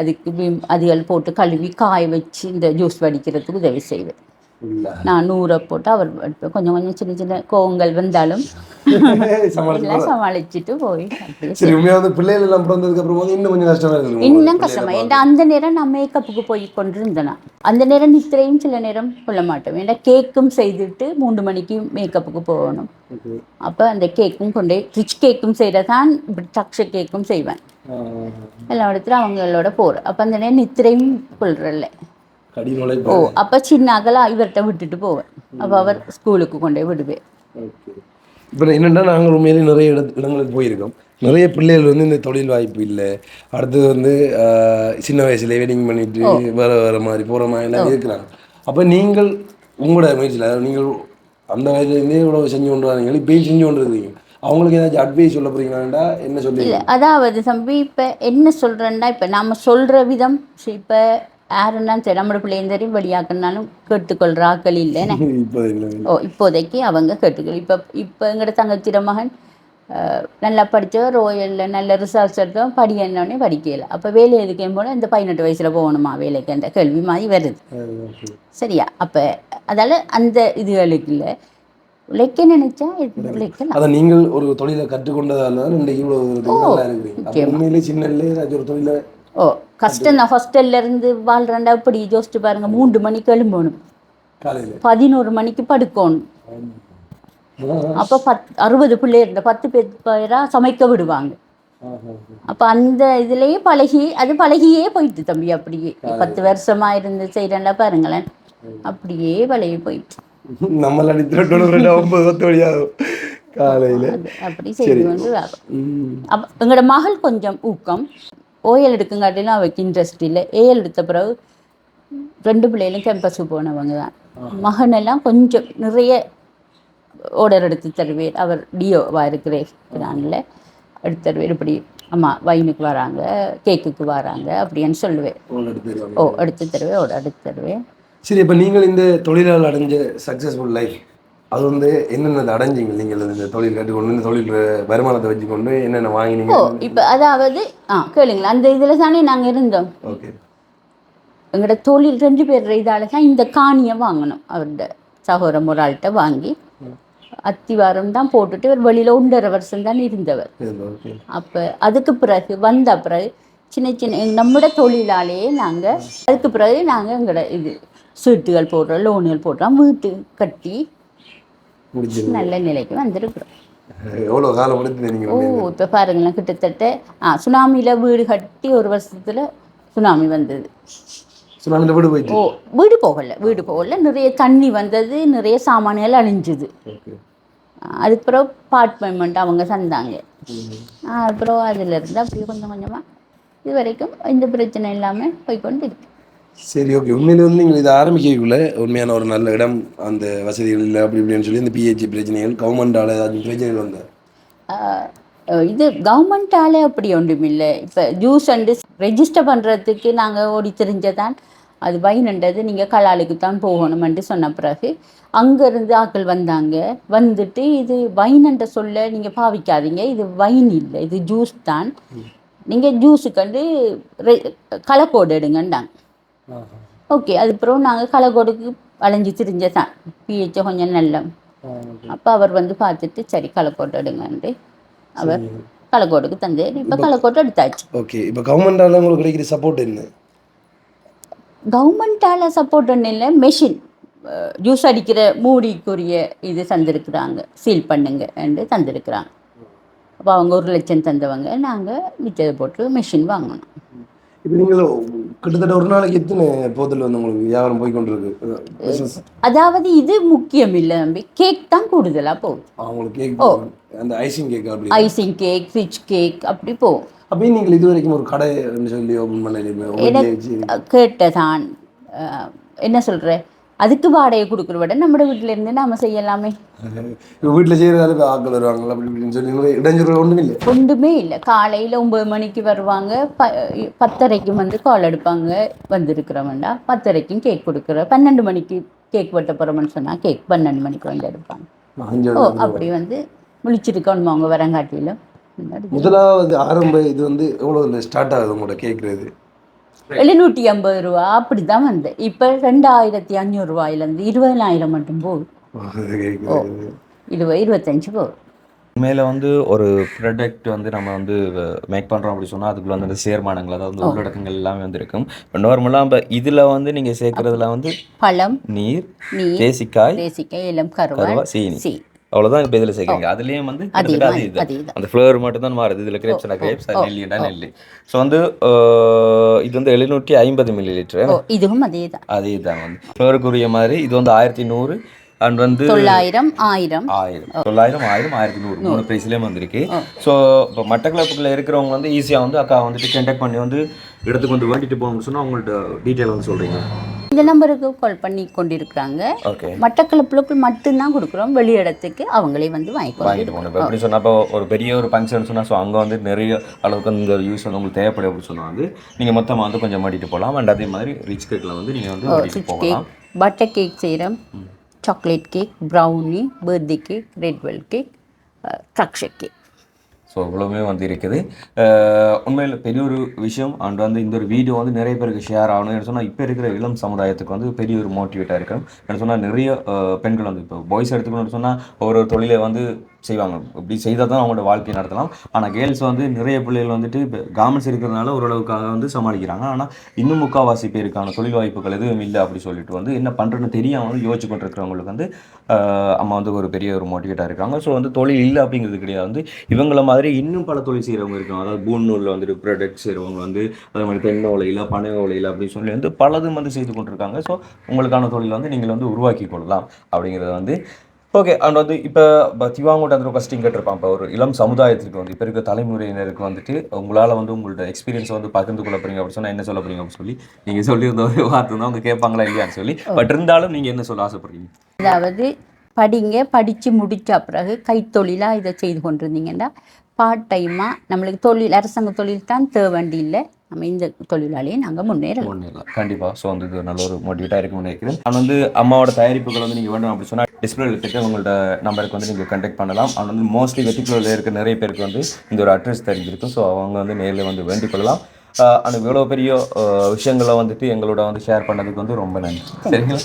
அதுக்கு அதுகள் போட்டு கழுவி காய வச்சு இந்த ஜூஸ் வடிக்கிறதுக்கு உதவி செய்வேன். நான் நூறை போட்டு அவர். கொஞ்சம் கொஞ்சம் சின்ன சின்ன கோவங்கள் வந்தாலும் எல்லாம் சமாளிச்சுட்டு போய்
சரி உண்மையாக வந்து பிள்ளைகள் எல்லாம் பிறந்ததுக்கு அப்புறம் இன்னும் கொஞ்சம் கஷ்டமா இருக்கு
இன்னும் கஷ்டமா. ஏன்னா அந்த நேரம் நான் மேக்கப்புக்கு போய் கொண்டிருந்தேன்? அந்த நேரம் நித்திரையும் சில நேரம் கொள்ள மாட்டோம். ஏன்னா கேக்கும் செய்துட்டு மூன்று மணிக்கு மேக்கப்புக்கு போகணும். அப்போ அந்த கேக்கும் கொண்டு ரிச் கேக்கும் செய்கிறதான் டக்ஷ கேக்கும் செய்வேன். எல்லா இடத்துல அவங்களோட போகிறேன் அப்போ அந்த நேரம் நித்திரையும் கொள்றல
கடினோலை
ஓ அப்போ சின்ன அகலா இவர்கிட்ட விட்டுட்டு போவேன் அப்போ அவர் ஸ்கூலுக்கு கொண்டு விடுவேன்
இப்போ என்னென்னா நாங்கள் உண்மையிலேயே நிறைய இடத்து இடங்களுக்கு போயிருக்கோம் நிறைய பிள்ளைகள் வந்து இந்த தொழில் வாய்ப்பு இல்லை அடுத்தது வந்து சின்ன வயசுல வெட்டிங் பண்ணிட்டு வேற வேற மாதிரி போகிற மாதிரி எல்லாம் இருக்கிறாங்க அப்போ நீங்கள் உங்களோட முயற்சியில் நீங்கள் அந்த வயதுலேருந்தே இவ்வளோ செஞ்சு கொண்டு வரீங்க இப்பயும் செஞ்சு கொண்டு இருக்கீங்க அவங்களுக்கு ஏதாச்சும் அட்வைஸ் சொல்ல போறீங்களாண்டா என்ன சொல்லி
அதாவது தம்பி இப்போ என்ன சொல்கிறேன்னா இப்போ நம்ம சொல்கிற விதம் இப்போ யாருன்னாலும் சரி நம்மளோட பிள்ளையும் சரி வெளியாக்குனாலும் கேட்டுக்கொள்கிற ஆக்கள் இல்லைன்னு ஓ இப்போதைக்கு அவங்க கேட்டுக்கொள் இப்போ இப்போ எங்களோட தங்கச்சிர மகன் நல்லா படித்தவர் ரோயலில் நல்ல ரிசல்ட்ஸ் எடுத்தோம் படி என்னோடனே படிக்கல. அப்போ வேலை எதுக்கு போனால் இந்த பதினெட்டு வயசில் போகணுமா வேலைக்கு? அந்த கேள்வி மாதிரி வருது. சரியா? அப்போ அதால் அந்த இதுகளுக்கு இல்லை உழைக்க நினைச்சா உழைக்கலாம்.
அதை நீங்கள் ஒரு தொழிலை கற்றுக்கொண்டதால இன்றைக்கு இவ்வளோ உண்மையிலே ஏதாச்சும் ஒரு தொழிலை
ஓ கஷ்டம் தான். ஹாஸ்டல்ல இருந்து வாழ்றேன்டா இப்படி யோசிச்சு பாருங்க. மூன்று மணிக்கு எழும்பணும். பதினோரு மணிக்கு படுக்கணும். அப்போ பத் அறுபது பிள்ளை இருந்த பத்து பேர் பேரா சமைக்க விடுவாங்க. அப்போ அந்த இதுலயே பழகி அது பழகியே போயிட்டு தம்பி அப்படியே. பத்து வருஷமா இருந்து செய்கிறேன்ல பாருங்களேன். அப்படியே பழகி போயிட்டு.
நம்மள ஒன்பது பத்து வழியாகும் காலையில்.
அது அப்படி செய்து கொண்டு அப்போ எங்களோட மகள் கொஞ்சம் ஊக்கம். ஓஎல் எடுக்குங்காட்டிலும் அவருக்கு இன்ட்ரெஸ்ட் இல்லை. ஏஎல் எடுத்த பிறகு ரெண்டு பிள்ளைகளும் கேம்பஸுக்கு போனவங்க தான். மகனெல்லாம் கொஞ்சம் நிறைய ஆர்டர் எடுத்து தருவேன். அவர் டிஓவாக இருக்கிறேன் எடுத்து தருவேன். இப்படி அம்மா வைனுக்கு வராங்க கேக்குக்கு வராங்க அப்படின்னு சொல்லுவேன். ஓ எடுத்து தருவேன் ஓட எடுத்து தருவேன்.
சரி இப்போ நீங்கள் இந்த தொழிலால் அடைஞ்ச சக்ஸஸ்ஃபுல் லைஃப் அது வந்து என்னென்ன அடைஞ்சீங்க? நீங்கள் இந்த தொழில் கற்றுக்கொண்டு இந்த தொழில் வருமானத்தை வச்சுக்கொண்டு என்னென்ன வாங்கினீங்க?
ஓ இப்போ அதாவது ஆ கேளுங்களேன். அந்த இதில் தானே நாங்கள் இருந்தோம்.
ஓகே.
எங்களோட தொழில் ரெண்டு பேர் இதால தான் இந்த காணியை வாங்கணும். அவரோட சகோதரம் ஒரு ஆள்கிட்ட வாங்கி அத்திவாரம் தான் போட்டுட்டு இவர் வெளியில் ஒன்றரை வருஷம் தான் இருந்தவர். அப்போ அதுக்கு பிறகு வந்த பிறகு சின்ன சின்ன நம்மட தொழிலாலேயே நாங்கள் அதுக்கு பிறகு நாங்கள் எங்களோட இது சீட்டுகள் போடுறோம் லோனுகள் போடுறோம் வீட்டு கட்டி நல்ல நிலைக்கு வந்திருக்கிறோம்.
எவ்வளோ காலம் எடுத்து நீங்கள்
ஓ இப்போ பாருங்களேன் கிட்டத்தட்ட ஆ சுனாமியில் வீடு கட்டி ஒரு வருஷத்தில் சுனாமி வந்தது.
சுனாமியில் வீடு போயிட்டு.
ஓ வீடு போகல வீடு போகல. நிறைய தண்ணி வந்தது நிறைய சாமான்கள் அழிஞ்சுது.
ஓகே.
அதுக்கு பிறகு பார்ட் பேமெண்ட் அவங்க தந்தாங்க. அப்புறம் அதுல இருந்து அப்படியே கொஞ்சம் கொஞ்சமாக இது வரைக்கும் எந்த பிரச்சனை இல்லாமல் போய்க்கொண்டு இருக்கு
சரி ஓகே உண்மையிலே வந்து நீங்கள் இதை ஆரம்பிக்கக்குள்ள உண்மையான ஒரு நல்ல இடம் அந்த வசதிகள் இல்லை அப்படி இப்படின்னு சொல்லி இந்த பிஹெச்சி பிரச்சனைகள் கவர்மெண்டால் ஏதாச்சும் பிரச்சனைகள் வந்தா?
அஹ் இது கவர்மெண்ட்டால் அப்படி ஒன்றும் இல்லை. இப்போ ஜூஸ் அண்டு ரெஜிஸ்டர் பண்ணுறதுக்கு நாங்கள் ஓடி தெரிஞ்சதான் அது வைனன்றது நீங்கள் கலாலுக்கு தான் போகணுமென்று சொன்ன பிறகு அங்கேருந்து ஆட்கள் வந்தாங்க. வந்துட்டு இது வைனன்ற சொல்ல நீங்கள் பாவிக்காதீங்க. இது வைன் இல்லை. இது ஜூஸ் தான். நீங்கள் ஜூஸுக்கு ரெ கலக்கோடு எடுங்கண்டாங்க ஓகே அதுக்கப்புறம் நாங்கள் கலக்கோடுக்கு அலைஞ்சு திரிஞ்சதான் பிஹெச் கொஞ்சம் நல்ல அப்போ அவர் வந்து பார்த்துட்டு சரி கலக்கோட்டை எடுங்கன்ட்டு அவர் கலக்கோட்டுக்கு தந்து இப்போ கலக்கோட்டை எடுத்தாச்சு.
ஓகே இப்போ கவர்மெண்டால் உங்களுக்கு கிடைக்கிற சப்போர்ட் என்ன?
கவர்மெண்ட்டால் சப்போர்ட் ஒன்றும் இல்லை மெஷின் ஜூஸ் அடிக்கிற மூடிக்குரிய இது தந்திருக்கிறாங்க சீல் பண்ணுங்க என்று தந்திருக்கிறாங்க. அப்போ அவங்க ஒரு லட்சம் தந்தவங்க நாங்கள் மிச்சதை போட்டு மெஷின் வாங்கணும்.
இப்போ நீங்கள் கிட்டத்தட்ட ஒரு நாளைக்கு எத்தனை போதல் வந்து உங்களுக்கு வியாபாரம் போய் கொண்டிருக்கு
அதாவது இது முக்கியம் இல்லை தம்பி. கேக் தான் கூடுதலாக போகுது
அவங்களுக்கு கேக் அந்த ஐசிங் கேக் அப்படி
ஐசிங் கேக் ஃபிஷ் கேக் அப்படி போகும்
அப்படியே நீங்கள் இது வரைக்கும் ஒரு கடை சொல்லி ஓப்பன் பண்ணல வச்சு
கேட்டதான். என்ன சொல்கிற அதுக்கு வாடகை கொடுக்குற விட நம்ம வீட்டில இருந்து நாம செய்யலாமே.
வீட்டில் செய்கிறதால இப்போ ஆட்கள் வருவாங்களா அப்படி இப்படின்னு சொல்லி உங்களுக்கு இடைஞ்சல் ஒன்றும் இல்லை.
ஒன்றுமே இல்லை. காலையில் ஒம்பது மணிக்கு வருவாங்க. ப பத்தரைக்கு வந்து கால் எடுப்பாங்க. வந்திருக்கிறவன்டா பத்தரைக்கும் கேக் கொடுக்குற பன்னெண்டு மணிக்கு கேக் வெட்ட போகிறோம்னு சொன்னால் கேக் பன்னெண்டு மணிக்கு வந்து எடுப்பாங்க. ஓ அப்படி வந்து முழிச்சிருக்கணும் அவங்க வரங்காட்டிலும்
முதலாவது ஆரம்ப இது வந்து எவ்வளோ ஸ்டார்ட் ஆகுது உங்களோட கேட்குறது
எழுநூற்றி ஐம்பது ரூபா. அப்படி தான் வந்தேன். இப்போ ரெண்டாயிரத்தி அஞ்சூறு ரூபாயிலேருந்து இருபதாயிரம் மட்டும் போகுது. இருபது இருபத்தஞ்சு போகுது.
உண்மையில வந்து ஒரு ப்ராடக்ட் வந்து நம்ம வந்து மேக் பண்றோம் அப்படி சொன்னா அதுக்குள்ள வந்து அந்த சேர்மானங்கள் அதாவது உள்ளடக்கங்கள் எல்லாமே வந்து இருக்கும் இப்போ நார்மலாக இப்போ இதுல வந்து நீங்க சேர்க்கறதுல வந்து
பழம்
நீர் தேசிக்காய்
தேசிக்காய் இளம்
கருவா சீனி. அவ்வளவுதான் இப்போ இதுல சேர்க்குறீங்க. அதுலயும் வந்து கிட்டத்தட்ட அது
தான்.
அந்த ஃப்ளேவர் மட்டும் தான் மாறுது. இதுல கிரேப்ஸ்னா கிரேப்ஸ் நெல்லினா நெல்லி ஸோ வந்து இது வந்து எழுநூற்றி ஐம்பது மில்லி லிட்டர்
இதுவும் அதே தான்.
அதே தான் வந்து. ஃப்ளேவருக்குரிய மாதிரி இது வந்து ஆயிரத்தி நூறு அண்ட் வந்து
தொள்ளாயிரம் ஆயிரம்.
ஆயிரம். தொள்ளாயிரம் ஆயிரம் ஆயிரத்தி நூறு. மூணு ப்ரைஸ்லேயும் வந்திருக்கு. ஸோ இப்போ மட்டக்களப்புக்குள்ள இருக்கிறவங்க வந்து ஈஸியாக வந்து அக்கா வந்துட்டு கான்டாக்ட் பண்ணி வந்து இடத்துக்கு வந்து வேண்டிட்டு போகணும்னு சொன்னால் அவங்கள்ட்ட டீட்டெயில் வந்து சொல்கிறீங்க
இந்த நம்பருக்கு கால் பண்ணி கொண்டிருக்கிறாங்க.
ஓகே
மட்டக்களப்புக்குள் மட்டும்தான் கொடுக்குறோம். வெளி இடத்துக்கு அவங்களே வந்து வாங்கிக்கொண்டு
எப்படி சொன்னா இப்போ ஒரு பெரிய ஒரு ஃபங்க்ஷன் சொன்னால் ஸோ அங்கே வந்து நிறைய அளவுக்கு இந்த யூஸ் வந்து உங்களுக்கு தேவைப்படும் அப்படின்னு சொன்னா வந்து நீங்கள் மொத்தமாக வந்து கொஞ்சம் மாட்டிட்டு போகலாம். அண்ட் அதே மாதிரி ரிச் கேக்கில் வந்து நீங்கள் வந்து மாட்டிட்டு போகலாம்.
பட்டர் கேக் செய்கிறோம் chocolate cake brownie birthday cake red velvet cake structure cake
so இவ்வளவுமே வந்து இருக்குது. உண்மையில் பெரிய ஒரு விஷயம். அண்ட் வந்து இந்த ஒரு வீடியோ வந்து நிறைய பேருக்கு ஷேர் ஆகணும். சொன்னால் இப்போ இருக்கிற இளம் சமுதாயத்துக்கு வந்து பெரிய ஒரு மோட்டிவேட்டாக இருக்கும் என்ன சொன்னால் நிறைய பெண்கள் வந்து இப்போ பாய்ஸ் எடுத்துக்கணும்னு சொன்னால் ஒரு தொழிலை வந்து செய்வாங்க. இப்படி செய்தால் தான் அவங்களோட வாழ்க்கையை நடத்தலாம். ஆனால் கேர்ள்ஸ் வந்து நிறைய பிள்ளைகள் வந்துட்டு இப்போ கார்மெண்ட்ஸ் இருக்கிறதுனால ஓரளவுக்காக வந்து சமாளிக்கிறாங்க. ஆனால் இன்னும் முக்கால்வாசி பேருக்கான தொழில் வாய்ப்புகள் எதுவும் இல்லை அப்படி சொல்லிட்டு வந்து என்ன பண்ணுறதுன்னு தெரியாமல் வந்து யோசிச்சு கொண்டு இருக்கிறவங்களுக்கு வந்து அம்மா வந்து ஒரு பெரிய ஒரு மோட்டிவேட்டாக இருக்காங்க. ஸோ வந்து தொழில் இல்லை அப்படிங்கிறது கிடையாது. வந்து இவங்கள மாதிரி இன்னும் பல தொழில் செய்கிறவங்க இருக்காங்க. அதாவது பூன் நூலில் வந்துட்டு ப்ராடக்ட் செய்கிறவங்க வந்து அதே மாதிரி தென்னை ஓலையில் பனை ஓலையில் அப்படின்னு சொல்லி வந்து பலதும் வந்து செய்து கொண்டிருக்காங்க. ஸோ உங்களுக்கான தொழில் வந்து நீங்கள் வந்து உருவாக்கி கொள்ளலாம் அப்படிங்கிறத வந்து ஓகே அண்ட் வந்து இப்போ திவாங்கோட்ட அந்த கொஸ்டின் கேட்டிருப்பான். இப்போ ஒரு இளம் சமுதாயத்திற்கு வந்து இப்போ இருக்க தலைமுறையினருக்கு வந்துட்டு உங்களால் வந்து உங்களோட எக்ஸ்பீரியன்ஸ் வந்து பகிர்ந்து கொள்ள போறீங்க அப்படின்னு சொன்னால் என்ன சொல்ல போறீங்க அப்படின்னு சொல்லி நீங்கள் சொல்லியிருந்த ஒரு வார்த்தை தான் அவங்க கேட்பாங்களா இல்லையான்னு சொல்லி பட் இருந்தாலும் நீங்கள் என்ன சொல்ல ஆசைப்படுறீங்க?
அதாவது படிங்க படித்து முடித்த பிறகு கைத்தொழிலாக இதை செய்து கொண்டிருந்தீங்கன்னா பார்ட் டைமாக நம்மளுக்கு தொழில் அரசாங்க தொழில் தான் தேவண்டி இல்லை. நம்ம இந்த தொழிலாளியை நாங்கள் முன்னேறலாம்.
முன்னேறலாம். கண்டிப்பாக ஸோ வந்து இது நல்ல ஒரு மோட்டிவேட்டாக இருக்கும்னு நினைக்கிறேன். நான் வந்து அம்மாவோட தயாரிப்புகள் வந்து நீங்கள் வேண்டும் அப்படி சொன்னால் டிஸ்பிளே எடுத்துட்டு உங்களோட நம்பருக்கு வந்து நீங்கள் கண்டெக்ட் பண்ணலாம். அண்ட் வந்து மோஸ்ட்லி வெட்டிக்குள்ள இருக்க நிறைய பேருக்கு வந்து இந்த ஒரு அட்ரஸ் தெரிஞ்சிருக்கும். ஸோ அவங்க வந்து நேரில் வந்து வேண்டிக் கொள்ளலாம். அந்த இவ்வளோ பெரிய விஷயங்களை வந்துட்டு எங்களோட வந்து ஷேர் பண்ணதுக்கு வந்து ரொம்ப நன்றி. சரிங்களா?